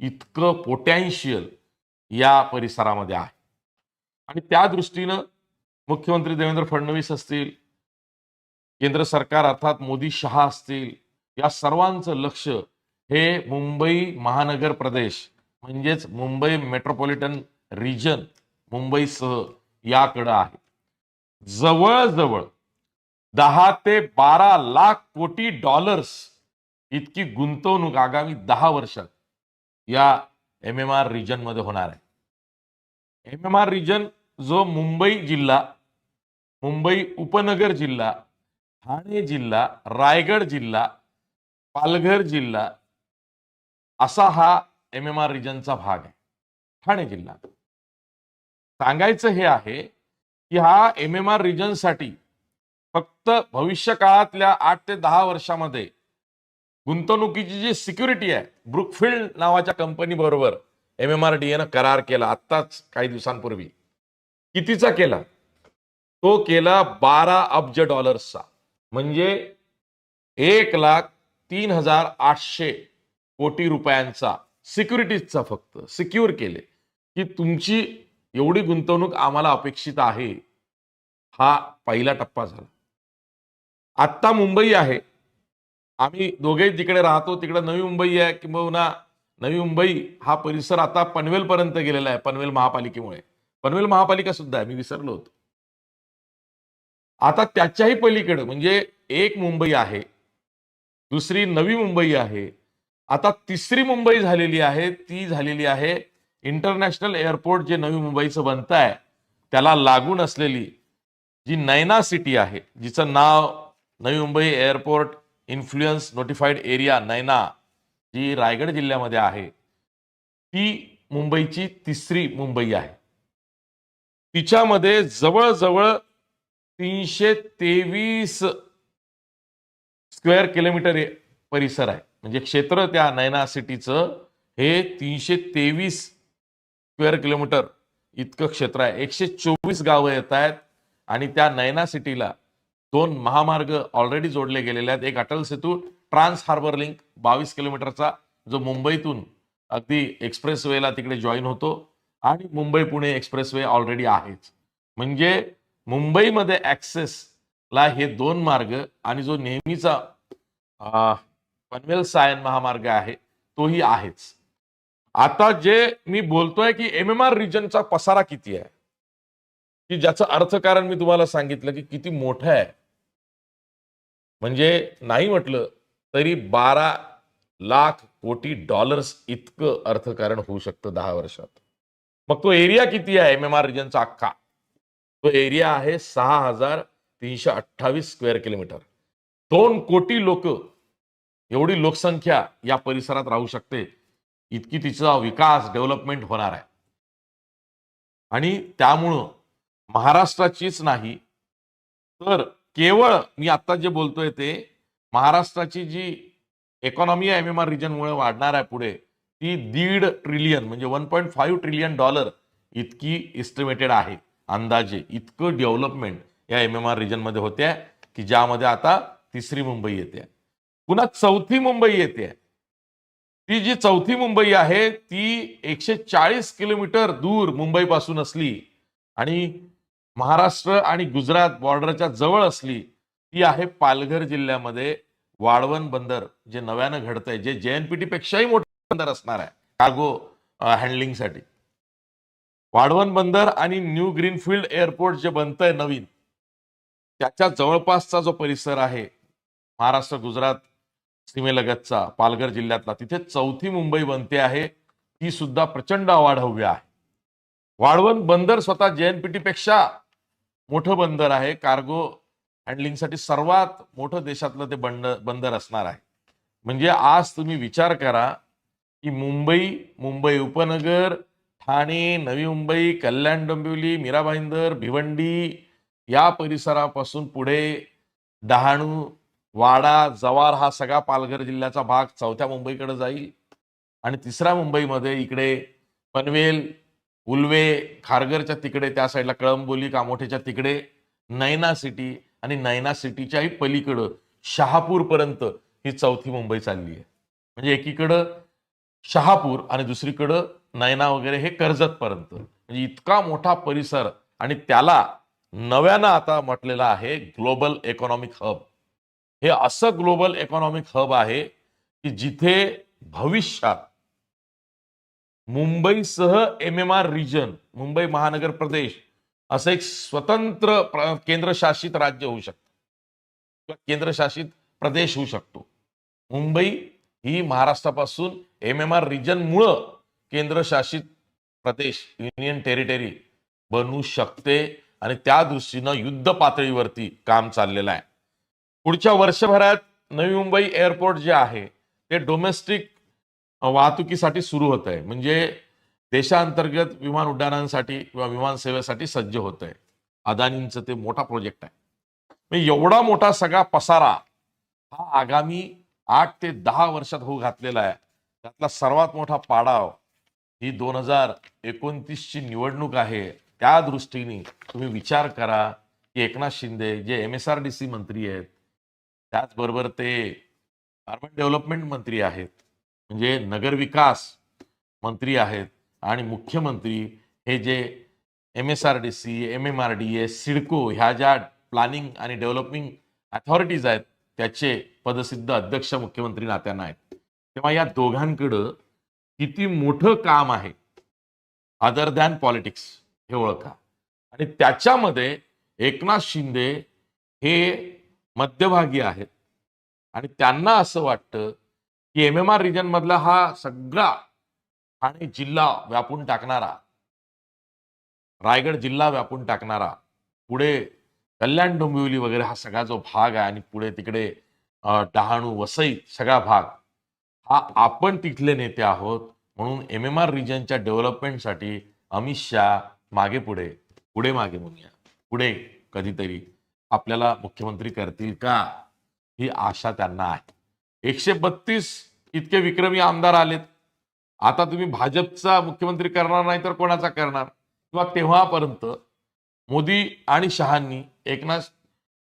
इतकं पोटॅन्शियल या परिसरामध्ये आहे. आणि त्या दृष्टीनं मुख्यमंत्री देवेंद्र फडणवीस असतील केंद्र सरकार अर्थात मोदी शहा असतील या सर्वांचं लक्ष हे मुंबई महानगर प्रदेश म्हणजेच मुंबई मेट्रोपॉलिटन रिजन मुंबईसह याकडं आहे. जवळजवळ दहा ते बारा लाख कोटी डॉलर्स इतकी गुंतवणूक आगामी दहा वर्षात या एम एम आर रिजनमध्ये होणार आहे. एम एम आर रिजन जो मुंबई जिल्हा मुंबई उपनगर जिल्हा ठाणे जिल्हा रायगड जिल्हा पालघर जिल्हा असा हा एम एम आर रिजनचा भाग आहे. ठाणे जिल्हा. सांगायचं हे आहे की हा एम एम आर रिजनसाठी फक्त भविष्य काळातल्या आठ ते दहा वर्षामध्ये गुंतवणुकीची जी सिक्युरिटी आहे ब्रुकफिल्ड नावाच्या कंपनी बरोबर एम एम आर डी एनं करार केला आत्ताच काही दिवसांपूर्वी. कितीचा केला? तो केला बारा अब्ज डॉलर्सचा. म्हणजे एक लाख तीन हजार आठशे कोटी रुपयांचा सिक्युरिटीजचा फक्त. सिक्युअर केले. की तुमची एवढी गुंतवणूक आम्हाला अपेक्षित आहे. हा पहिला टप्पा झाला. आत्ता मुंबई आहे. आम्ही दोघेही जिकडे राहतो तिकडे नवी मुंबई आहे किंबहुना नवी मुंबई हा परिसर आता पनवेलपर्यंत गेलेला आहे पनवेल महापालिकेमुळे. पनवेल महापालिका सुद्धा आहे मी विसरलो होतो. आता त्याच्याही पलीकडे म्हणजे एक मुंबई आहे दुसरी नवी मुंबई आहे आता तिसरी मुंबई झालेली आहे ती झालेली आहे इंटरनॅशनल एअरपोर्ट जे नवी मुंबईचं बनत आहे त्याला लागून असलेली जी नैना सिटी आहे जिचं नाव Navi Mumbai airport influence notified area NAINA जी रायगड जिल्ह्यामध्ये आहे ती मुंबईची तिसरी मुंबई आहे. तिच्यामध्ये जवळजवळ तीनशे तेवीस स्क्वेअर किलोमीटर परिसर आहे. म्हणजे क्षेत्र त्या नैना सिटीचं हे तीनशे तेवीस स्क्वेअर किलोमीटर इतकं क्षेत्र आहे. एकशे चोवीस गावं येत आहेत आणि त्या नैना सिटीला दोन महामार्ग ऑलरेडी जोडले गेलेले आहेत. एक Atal Setu trans harbour link बावीस किलोमीटरचा जो मुंबईतून अगदी एक्सप्रेस वेला तिकडे जॉईन होतो. आणि Mumbai Pune express way already आहेच म्हणजे मुंबईमध्ये ऍक्सेसला हे दोन मार्ग आणि जो नेहमीचा पनवेल सायन महामार्ग आहे तोही आहेच. आता जे मी बोलतोय की एम एम आर रिजनचा पसारा किती आहे? की ज्याचं अर्थकारण मी तुम्हाला सांगितलं की किती मोठं आहे. म्हणजे नाही म्हटलं तरी बारा लाख कोटी डॉलर्स इतकं अर्थकारण होऊ शकतं दहा वर्षात. मग तो एरिया किती आहे? एम एम आर रिजनचा अख्खा. तो एरिया आहे सहा हजार तीनशे अठ्ठावीस स्क्वेअर किलोमीटर. दोन कोटी लोक एवढी लोकसंख्या या परिसरात राहू शकते. इतकी तिचा विकास डेव्हलपमेंट होणार आहे. आणि त्यामुळं महाराष्ट्राचीच नाही. तर केवळ मी आता जे बोलतोय ते महाराष्ट्राची जी इकॉनॉमी एम एम आर रिजनमुळे वाढणार आहे पुढे ती दीड ट्रिलियन म्हणजे one point five trillion dollar इतकी इस्टिमेटेड आहे. अंदाजे इतकं डेव्हलपमेंट या एम एम आर रिजनमध्ये होते की ज्यामध्ये आता तिसरी मुंबई येते. पुन्हा चौथी मुंबई येते. ती जी चौथी मुंबई आहे ती एकशे चाळीस किलोमीटर दूर मुंबईपासून असली आणि महाराष्ट्र आणि गुजरात बॉर्डरच्या जवळ असली ती आहे पालघर जिल्ह्यामध्ये वाळवण बंदर जे नव्यानं घडतंय जे जेएनपीटी पेक्षाही मोठं बंदर असणार आहे कार्गो हँडलिंगसाठी वाढवण बंदर आणि न्यू ग्रीनफील्ड एअरपोर्ट जे बनतंय नवीन त्याच्या जवळपासचा जो परिसर आहे महाराष्ट्र गुजरात सीमेलगतचा पालघर जिल्ह्यातला तिथे चौथी मुंबई बनते आहे ती सुद्धा प्रचंड अवाढव्य आहे. वाळवण बंदर स्वतः जेएनपीटी पेक्षा मोठं बंदर आहे. कार्गो हँडलिंगसाठी सर्वात मोठं देशातलं ते बंद बंदर असणार आहे. म्हणजे आज तुम्ही विचार करा की मुंबई मुंबई उपनगर ठाणे नवी मुंबई कल्याण डोंबिवली मीरा भाईंदर भिवंडी या परिसरापासून पुढे डहाणू वाडा जवार हा सगळा पालघर जिल्ह्याचा भाग चौथ्या मुंबईकडे जाईल. आणि तिसऱ्या मुंबईमध्ये इकडे पनवेल उल्वे खारघरच्या तिकडे त्या साईडला कळंबोली कामोठेच्या तिकडे नैना सिटी आणि नैना सिटीच्याही पलीकडं शहापूरपर्यंत ही चौथी मुंबई चालली आहे. म्हणजे एकीकडं शहापूर आणि दुसरीकडं नैना वगैरे हे कर्जतपर्यंत. म्हणजे इतका मोठा परिसर आणि त्याला नव्यानं आता म्हटलेलं आहे ग्लोबल इकॉनॉमिक हब. हे असं ग्लोबल इकॉनॉमिक हब आहे की जिथे भविष्यात मुंबईसह M M R region Mumbai महानगर प्रदेश असं एक स्वतंत्र केंद्रशासित राज्य होऊ शकतं. किंवा केंद्रशासित प्रदेश होऊ शकतो. मुंबई ही महाराष्ट्रापासून एम एम आर रिजनमुळं केंद्रशासित प्रदेश युनियन टेरिटरी बनू शकते आणि त्या दृष्टीनं युद्ध पातळीवरती काम चाललेलं आहे. पुढच्या वर्षभरात नवी मुंबई एअरपोर्ट जे आहे ते डोमेस्टिक वाहतुकीसाठी सुरू होत आहे. म्हणजे देशांतर्गत विमान उड्डाणांसाठी किंवा विमान सेवेसाठी सज्ज होत आहे. अदानींचं ते मोठा प्रोजेक्ट आहे. म्हणजे एवढा मोठा सगळा पसारा हा आगामी आठ ते दहा वर्षात होऊ घातलेला आहे. त्यातला सर्वात मोठा पाडाव ही दोन हजार एकोणतीसची निवडणूक आहे. त्या दृष्टीने तुम्ही विचार करा की एकनाथ शिंदे जे M S R D C मंत्री आहेत त्याचबरोबर ते अर्बन डेव्हलपमेंट मंत्री आहेत. म्हणजे नगरविकास मंत्री आहेत आणि मुख्यमंत्री हे जे M S R D C M M R D A CIDCO ह्या ज्या प्लॅनिंग आणि डेव्हलपिंग अथॉरिटीज आहेत त्याचे पदसिद्ध अध्यक्ष मुख्यमंत्री नात्यानं आहेत. तेव्हा या दोघांकडं किती मोठं काम आहे अदर दॅन पॉलिटिक्स हे ओळखा. आणि त्याच्यामध्ये एकनाथ शिंदे हे मध्यभागी आहेत. आणि त्यांना असं वाटतं की एम एम आर रिजन मधला हा सगळा ठाणे जिल्हा व्यापून टाकणारा रायगड जिल्हा व्यापून टाकणारा पुढे कल्याण डोंबिवली वगैरे हा सगळा जो भाग आहे आणि पुढे तिकडे डहाणू वसई सगळा भाग हा आपण तिथले नेते आहोत. म्हणून एम एम आर रिजनच्या डेव्हलपमेंटसाठी अमित शहा मागे पुढे पुढे मागे म्हणूया. पुढे कधीतरी आपल्याला मुख्यमंत्री करतील का? ही आशा त्यांना आहे. एकशे बत्तीस इतके विक्रमी आमदार आलेत. आता तुम्ही भाजपचा मुख्यमंत्री करणार नाही तर कोणाचा करणार? किंवा तेव्हापर्यंत मोदी आणि शहांनी एकनाथ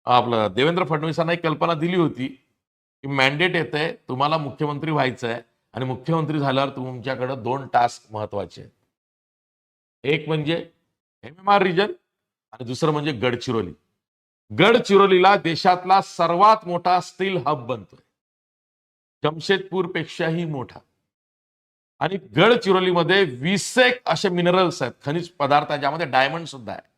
आपलं देवेंद्र फडणवीसांना एक कल्पना दिली होती की मॅन्डेट येत आहे तुम्हाला मुख्यमंत्री व्हायचं आहे आणि मुख्यमंत्री झाल्यावर तुमच्याकडे दोन टास्क महत्त्वाचे आहेत. एक म्हणजे एम एम आर रिजन आणि दुसरं म्हणजे गडचिरोली. गडचिरोलीला देशातला सर्वात मोठा स्टील हब बनतोय. जमशेदपूर पेक्षाही मोठा. आणि गडचिरोलीमध्ये वीस असे मिनरल्स आहेत. खनिज पदार्थ आहेत, ज्यामध्ये डायमंड सुद्धा आहे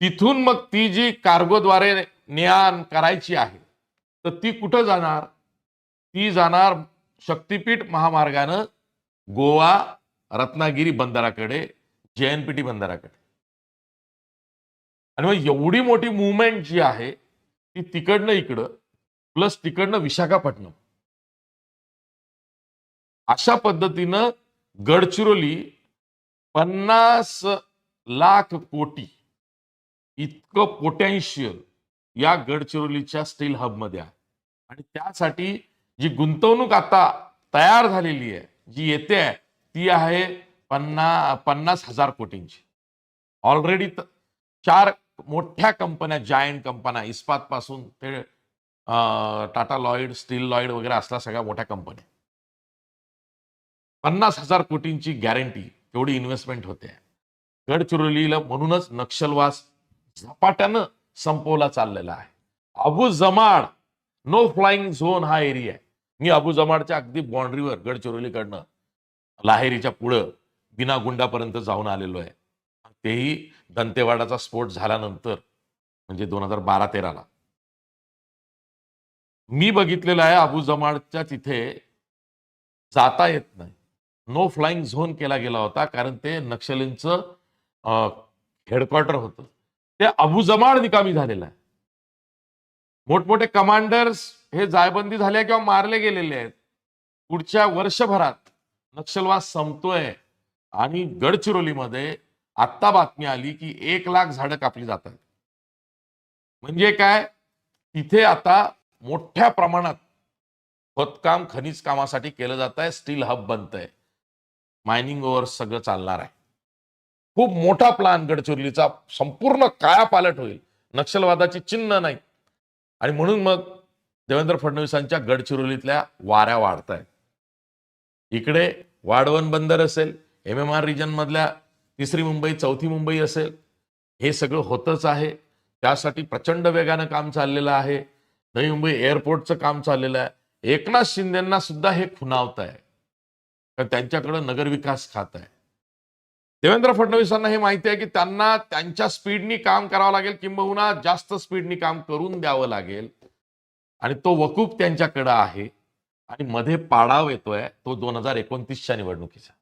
तिथून मग ती जी कार्गोद्वारे ने करायची आहे तर ती कुठं जाणार? ती जाणार शक्तीपीठ महामार्गानं गोवा रत्नागिरी बंदराकडे जेएनपीटी बंदराकडे. आणि मग एवढी मोठी मुवमेंट जी आहे ती तिकडनं इकडं प्लस तिकडनं विशाखापट्टणम. अशा पद्धतीनं गडचिरोली पन्नास लाख कोटी इतकं पोटॅन्शियल या गडचिरोलीच्या स्टील हबमध्ये आहे. आणि त्यासाठी जी गुंतवणूक आता तयार झालेली आहे जी येते आहे ती आहे पन्ना पन्नास हजार कोटींची. ऑलरेडी चार मोठ्या कंपन्या जायंट कंपन्या इस्पात पासून ते टाटा लॉइड स्टील लॉइड वगैरे असल्या सगळ्या मोठ्या कंपन्या. पन्नास हजार कोटींची गॅरंटी तेवढी इन्व्हेस्टमेंट होते. गडचिरोलीला म्हणूनच नक्षलवास झपाट्यानं संपवला चाललेला आहे. Abujhmad no flying zone हा एरिया आहे. मी अबू जमाडच्या अगदी बाउंड्रीवर गडचिरोलीकडनं लाहेरीच्या पुढं बिना गुंडापर्यंत जाऊन आलेलो आहे. तेही दंतेवाडाचा स्फोट झाल्यानंतर म्हणजे दोन हजार बारा तेराला. मी बघितलेलं आहे अबू जमाडच्या तिथे जाता येत नाही. नो फ्लाइंग झोन केला गेला होता कारण ते नक्षलींचं हेडक्वार्टर होतं. ते अबू जमाड निकामी झालेलं आहे. मोठमोठे कमांडर्स हे जायबंदी झाले किंवा मारले गेलेले आहेत. पुढच्या वर्षभरात नक्षलवाद संपतोय आणि गडचिरोलीमध्ये आत्ता बातमी आली की एक लाख झाडं कापली जातात. म्हणजे काय? तिथे आता मोठ्या प्रमाणात खोदकाम खनिज कामासाठी केलं जात आहे. स्टील हब बनत आहे. मायनिंग ओव्हर सगळं चालणार आहे. खूप मोठा प्लान गडचिरोलीचा. संपूर्ण कायापालट होईल. नक्षलवादाची चिन्ह नाही. आणि म्हणून मग देवेंद्र फडणवीसांच्या गडचिरोलीतल्या वाऱ्या वाढत आहेत. इकडे वाढवण बंदर असेल एम एम आर रिजन मधल्या तिसरी मुंबई चौथी मुंबई असेल. हे सगळं होतच आहे. त्यासाठी प्रचंड वेगानं काम चाललेलं आहे. नवी मुंबई एअरपोर्टचं काम चाललेलं आहे. एकनाथ शिंदेना सुद्धा हे खुनावत आहे. कारण त्यांच्याकडं नगरविकास खात आहे. देवेंद्र फडणवीसांना हे माहिती आहे की त्यांना त्यांच्या स्पीडनी काम करावं लागेल. किंबहुना जास्त स्पीडनी काम करून द्यावं लागेल. आणि तो वकूप त्यांच्याकडं आहे. आणि मध्ये पाडाव येतोय तो दोन हजार एकोणतीसच्या निवडणुकीचा.